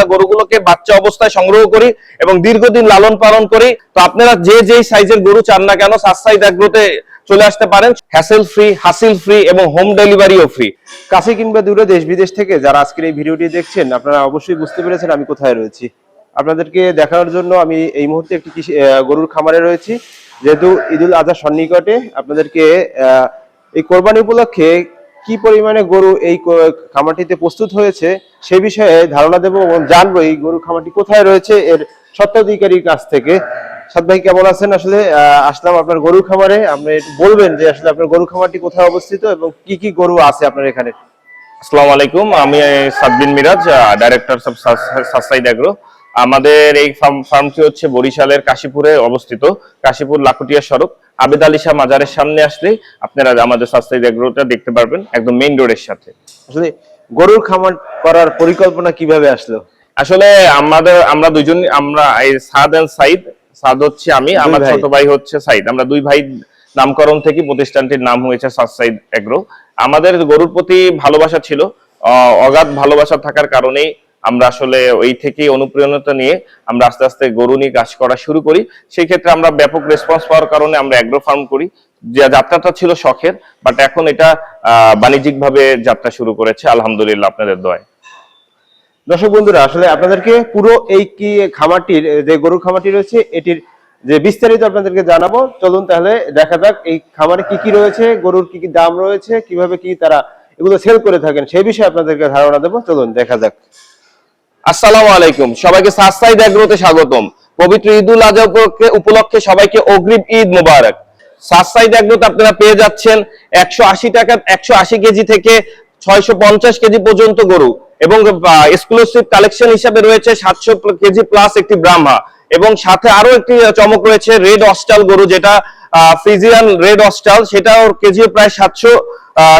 আমরা গরুগুলোকে বাচ্চা অবস্থায় সংগ্রহ করি এবং দীর্ঘদিন লালন পালন করি। তো আপনারা যে যেই সাইজের গরু চান না কেন সাসাইদ অ্যাগ্রোতে চলে আসতে পারেন। হ্যাসেল ফ্রি, হাসিল ফ্রি এবং হোম ডেলিভারিও ফ্রি। কাছে কিংবা দূরে দেশ বিদেশ থেকে যারা আজকের এই ভিডিওটি দেখছেন, আপনারা অবশ্যই বুঝতে পেরেছেন আমি কোথায় রয়েছি। আপনাদেরকে দেখানোর জন্য আমি এই মুহূর্তে একটি গরুর খামারে রয়েছি। যেহেতু ঈদুল আজহা সন্নিকটে আপনাদেরকে এই কোরবানি উপলক্ষে কি পরিমাণে গরু এই খামারটিতে প্রস্তুত হয়েছে সে বিষয়ে ধারণা দেবো এবং জানব এই গরু খামারটি কোথায় রয়েছে এর স্বত্বাধিকারীর কাছ থেকে। সাদ ভাই, কেমন আছেন? আসলে আসলাম আপনার গরু খামারে। আপনি বলবেন যে আসলে আপনার গরু খামারটি কোথায় অবস্থিত এবং কি কি গরু আছে আপনার এখানে? আসসালামু আলাইকুম। আমি Sadbin Miraj director of Seaside Agro আমাদের এই ফার্ম ফার্মটি হচ্ছে বরিশালের কাশীপুরে অবস্থিত। কাশীপুর লাকুটিয়া সড়ক। আবেদ আলী শাহ মাজারের সামনে আসলেই আপনারা আমাদের সাসাইড অ্যাগ্রোটা দেখতে পারবেন একদম মেইন রোডের সাথে। আসলে গরুর খামার করার পরিকল্পনা কীভাবে আসলো? আসলে আমাদের আমরা দুজন আমরা এই সাদ এন্ড সাইদ সাদ হচ্ছে আমি আমার ছোট ভাই হচ্ছে সাইদ। আমরা দুই ভাই নামকরণ থেকে প্রতিষ্ঠানটির নাম হয়েছে সাদ সাইদ এগ্রো আমাদের গরুর প্রতি ভালোবাসা ছিল অগাধ ভালোবাসা থাকার কারণেই আমরা আসলে ওই থেকেই অনুপ্রেরণা নিয়ে আমরা আস্তে আস্তে গরু নিয়ে কাজ করা শুরু করি। সেই ক্ষেত্রে আমরা ব্যাপক রেসপন্স পাওয়ার কারণে আমরা অ্যাগ্রো ফার্ম করি। যে যাত্রাটা ছিল শখের বাট এখন এটা বাণিজ্যিক ভাবে যাত্রা শুরু করেছে। আলহামদুলিল্লাহ আপনাদের দয় দর্শক বন্ধুরা, আসলে আপনাদেরকে পুরো এই কি খামারটির যে গরুর খামারটি রয়েছে, এটির যে বিস্তারিত আপনাদেরকে জানাব। চলুন তাহলে দেখা যাক এই খামারে কি কি রয়েছে, গরুর কি কি দাম রয়েছে, কীভাবে কি তারা এগুলো সেল করে থাকেন, সেই বিষয়ে আপনাদেরকে ধারণা দেবো। চলুন দেখা যাক। আসসালামু আলাইকুম। সবাইকে সাস্তাই দেখতে স্বাগতম। পবিত্র ঈদুল আজহা উপলক্ষে- সবাইকে অগ্রিম ঈদ মোবারক। সাস্তাই দেখতে আপনারা পেয়ে যাচ্ছেন একশো আশি টাকা, একশো আশি কেজি থেকে ছয়শো পঞ্চাশ কেজি পর্যন্ত গরু। এবং এক্সক্লুসিভ কালেকশন হিসাবে রয়েছে সাতশো কেজি প্লাস একটি ব্রাহ্মা। এবং সাথে আরও একটি চমক রয়েছে, রেড অস্টাল গরু, যেটা ফ্রিজিয়ান রেড অস্টাল সেটাও কেজি প্রায় সাতশো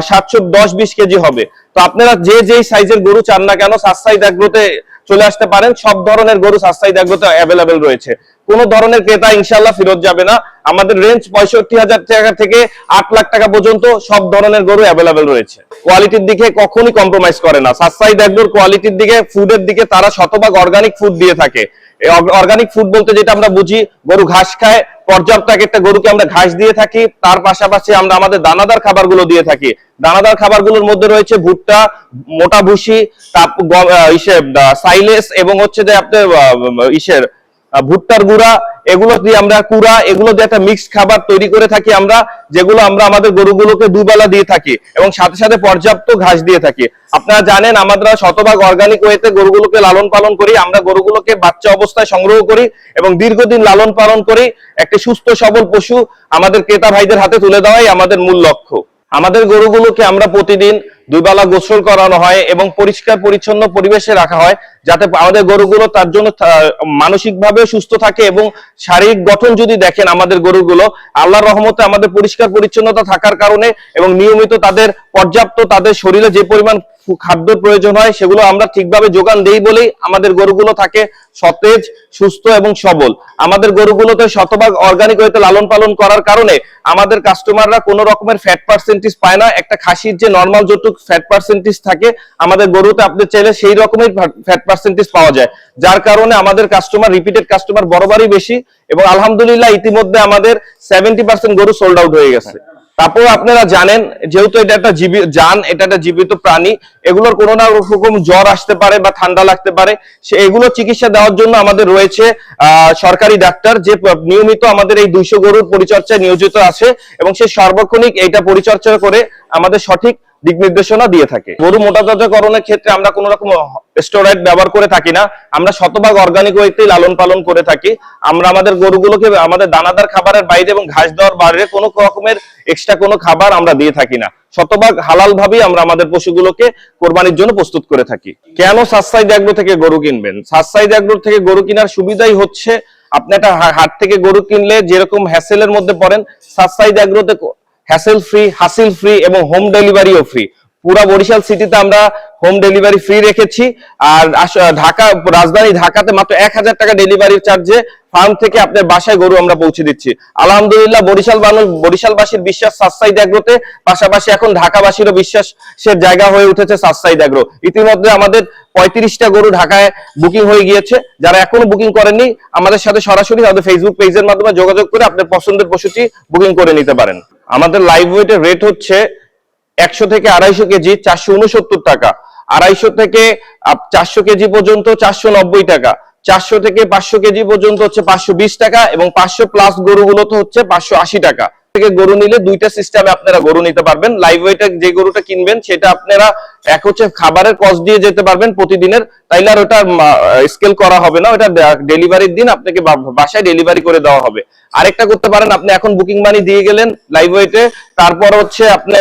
সাতশো দশ বিশ কেজি হবে। তো আপনারা যে যেই সাইজের গরু চান না কেন সাসাইদ এগ্রোতে চলে আসতে পারেন, সব ধরনের গরু সাসাইদ এগ্রোতে অ্যাভেলেবেল রয়েছে। কোনো ধরনের ক্রেতা ইনশাল্লাহ ফেরত যাবে না। আমাদের রেঞ্জ পঁয়ষট্টি হাজার টাকা থেকে আট লাখ টাকা পর্যন্ত সব ধরনের গরু অ্যাভেলেবেল রয়েছে। কোয়ালিটির দিকে কখনই কম্প্রোমাইজ করে না। সাসাইদ এগ্রোর কোয়ালিটির দিকে ফুডের দিকে তারা শতভাগ অর্গানিক ফুড দিয়ে থাকে। অর্গানিক ফুড বলতে যেটা আমরা বুঝি, গরু ঘাস খায়, পর্যাপ্ত এক একটা গরুকে আমরা ঘাস দিয়ে থাকি, তার পাশাপাশি আমরা আমাদের দানাদার খাবারগুলো দিয়ে থাকি। দানাদার খাবারগুলোর মধ্যে রয়েছে ভুট্টা, মোটা ভুসি গ- ইসে সাইলেস এবং হচ্ছে যে আপনার ইসের ভুট্টার গুঁড়া এগুলো দিয়ে আমরা কুড়া, এগুলো দিয়ে একটা মিক্স খাবার তৈরি করে থাকি আমরা, যেগুলো আমরা আমাদের গরুগুলোকে দুবেলা দিয়ে থাকি এবং সাথে সাথে পর্যাপ্ত ঘাস দিয়ে থাকি। আপনারা জানেন আমরা শতভাগ অর্গানিক ওয়েতে গরুগুলোকে লালন পালন করি, আমরা গরুগুলোকে বাচ্চা অবস্থায় সংগ্রহ করি এবং দীর্ঘদিন লালন পালন করি। একটি সুস্থ সবল পশু আমাদের ক্রেতা ভাইদের হাতে তুলে দেওয়াই আমাদের মূল লক্ষ্য। আমাদের গরুগুলোকে আমরা প্রতিদিন দুই বেলা গোসল করানো হয় এবং পরিষ্কার পরিচ্ছন্ন পরিবেশে রাখা হয় যাতে আমাদের গরুগুলো তার জন্য মানসিক ভাবে সুস্থ থাকে এবং শারীরিক গঠন যদি দেখেন আমাদের গরুগুলো, আল্লাহর রহমতে আমাদের পরিষ্কার পরিচ্ছন্নতা থাকার কারণে এবং নিয়মিত তাদের পর্যাপ্ত তাদের শরীরে যে পরিমাণ খাদ্য প্রয়োজন হয় সেগুলো আমরা ঠিকভাবে যোগান দেই বলেই আমাদের গরুগুলো থাকে সতেজ, সুস্থ এবং সবল। আমাদের গরুগুলোতে শতভাগ অর্গানিক হইতে লালন পালন করার কারণে আমাদের কাস্টমাররা কোনো রকমের ফ্যাট পার্সেন্টেজ পায় না। একটা খাসির যে নর্মাল যতটুকু ফ্যাট পার্সেন্টেজ থাকে, আমাদের গরুতে আপনি চাইলে সেই রকমের ফ্যাট পার্সেন্টেজ পাওয়া যায়। যার কারণে আমাদের কাস্টমার রিপিটেড কাস্টমার বরাবরই বেশি এবং আলহামদুলিল্লাহ ইতিমধ্যে আমাদের সেভেন্টি পার্সেন্ট গরু সোল্ড আউট হয়ে গেছে। তারপর আপনারা জানেন, যেহেতু এটা একটা জীবিত যান, এটা একটা জীবিত প্রাণী, এগুলোর কোনো না রকম জ্বর আসতে পারে বা ঠান্ডা লাগতে পারে। সে এগুলো চিকিৎসা দেওয়ার জন্য আমাদের রয়েছে সরকারি ডাক্তার যে নিয়মিত আমাদের এই দুইশো গরুর পরিচর্যায় নিয়োজিত আছে এবং সে সার্বক্ষণিক এইটা পরিচর্যা করে আমাদের সঠিক দিক নির্দেশনা দিয়ে থাকে। গরু মোটাতাজাকরণের ক্ষেত্রে আমরা কোনো রকম স্টেরয়েড ব্যবহার করে থাকি না। আমরা শতভাগ অর্গানিক ওয়েতেই লালন পালন করে থাকি। আমরা আমাদের গরুগুলোকে, আমাদের দানাদার খাবারের বাইরে এবং ঘাস দেওয়ার বাইরে কোনো রকমের এক্সট্রা কোনো খাবার আমরা দিয়ে থাকি না। শতভাগ হালাল ভাবেই আমরা আমাদের পশুগুলোকে কোরবানির জন্য প্রস্তুত করে থাকি। কেন সাসাইদ অ্যাগ্রো থেকে গরু কিনবেন? সাসাইদ অ্যাগ্রো থেকে গরু কেনার সুবিধাই হচ্ছে, আপনি একটা হাট থেকে গরু কিনলে যেরকম হ্যাসেলের মধ্যে পড়েন সাসাইদ অ্যাগ্রোতে হ্যাসেল ফ্রি হাসিল ফ্রি এবং হোম ডেলিভারিও ফ্রি পুরা বরিশাল সিটিতে আমরা হোম ডেলিভারি ফ্রি রেখেছি। আর ঢাকা, রাজধানী ঢাকাতে মাত্র এক হাজার টাকা ডেলিভারির চার্জে ফার্ম থেকে আপনার বাসায় গরু আমরা পৌঁছে দিচ্ছি। আলহামদুলিল্লাহ বরিশাল মানুষ বরিশালবাসীর বিশ্বাস সাতসাইড এগ্রোতে পাশাপাশি এখন ঢাকাবাসীরও বিশ্বাসের জায়গা হয়ে উঠেছে সাতসাইড এগ্রো ইতিমধ্যে আমাদের পঁয়ত্রিশটা গরু ঢাকায় বুকিং হয়ে গিয়েছে। যারা এখনও বুকিং করেননি, আমাদের সাথে সরাসরি আমাদের ফেসবুক পেজের মাধ্যমে যোগাযোগ করে আপনার পছন্দের পশুটি বুকিং করে নিতে পারেন। আমাদের লাইভ ওয়েটের রেট হচ্ছে একশো থেকে আড়াইশো কেজি, চারশো উনসত্তর টাকা। আড়াইশো থেকে চারশো কেজি পর্যন্ত চারশো নব্বই টাকা। চারশো থেকে পাঁচশো কেজি পর্যন্ত হচ্ছে পাঁচশো বিশ টাকা এবং পাঁচশো প্লাস গরুগুলো তো হচ্ছে পাঁচশো আশি টাকা। থেকে গরু নিলে দুইটা সিস্টেমে আপনারা গরু নিতে পারবেন। লাইভ ওয়েটে যে গরুটা কিনবেন, সেটা আপনারা এক হচ্ছে খাবারের কস্ট দিয়ে যেতে পারবেন প্রতিদিনের। তাইলে আর ওটা স্কেল করা হবে না। ওটা ডেলিভারির দিন আপনাকে বাসায় ডেলিভারি করে দেওয়া হবে। আরেকটা করতে পারেন, আপনি এখন বুকিং মানি দিয়ে গেলেন লাইভ ওয়েটে তারপর হচ্ছে আপনি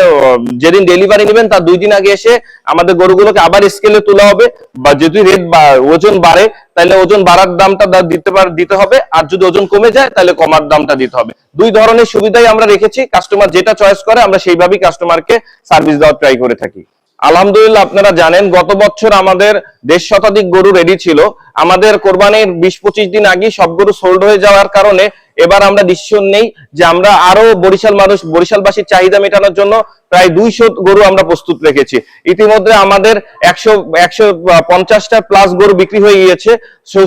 যেদিন ডেলিভারি নেবেন তার দুই দিন আগে এসে আমাদের গরুগুলোকে আবার স্কেলে তোলা হবে। বা যদি রেট ওজন বাড়ে তাহলে ওজন বাড়ার দামটা দিতে পার দিতে হবে। আর যদি ওজন কমে যায় তাহলে কমার দামটা দিতে হবে। দুই ধরনের সুবিধাই আমরা রেখেছি। কাস্টমার যেটা চয়েস করে, আমরা সেইভাবেই কাস্টমারকে সার্ভিস দেওয়ার ট্রাই করে থাকি। আলহামদুলিল্লাহ, আপনারা জানেন, গত বছর আমাদের দেড় শতাধিক গরু রেডি ছিল। আমাদের কোরবানির বিশ পঁচিশ দিন আগে সব গরু সোল্ড হয়ে যাওয়ার কারণে এবার আমরা ডিসিশন নেই যে আমরা আরও বরিশাল মানুষ, বরিশালবাসীর চাহিদা মেটানোর জন্য প্রায় দুইশো গরু আমরা প্রস্তুত রেখেছি। ইতিমধ্যে আমাদের একশো একশো পঞ্চাশটা প্লাস গরু বিক্রি হয়ে গিয়েছে।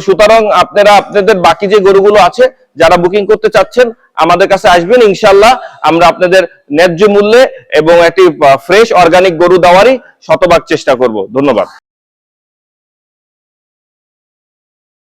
সুতরাং আপনারা, আপনাদের বাকি যে গরুগুলো আছে, যারা বুকিং করতে চাচ্ছেন, আমাদের কাছে আসবেন ইনশাল্লাহ আমরা আপনাদের ন্যায্য মূল্যে এবং একটি ফ্রেশ অর্গানিক গরু দেওয়ারই শতভাগ চেষ্টা করব। ধন্যবাদ।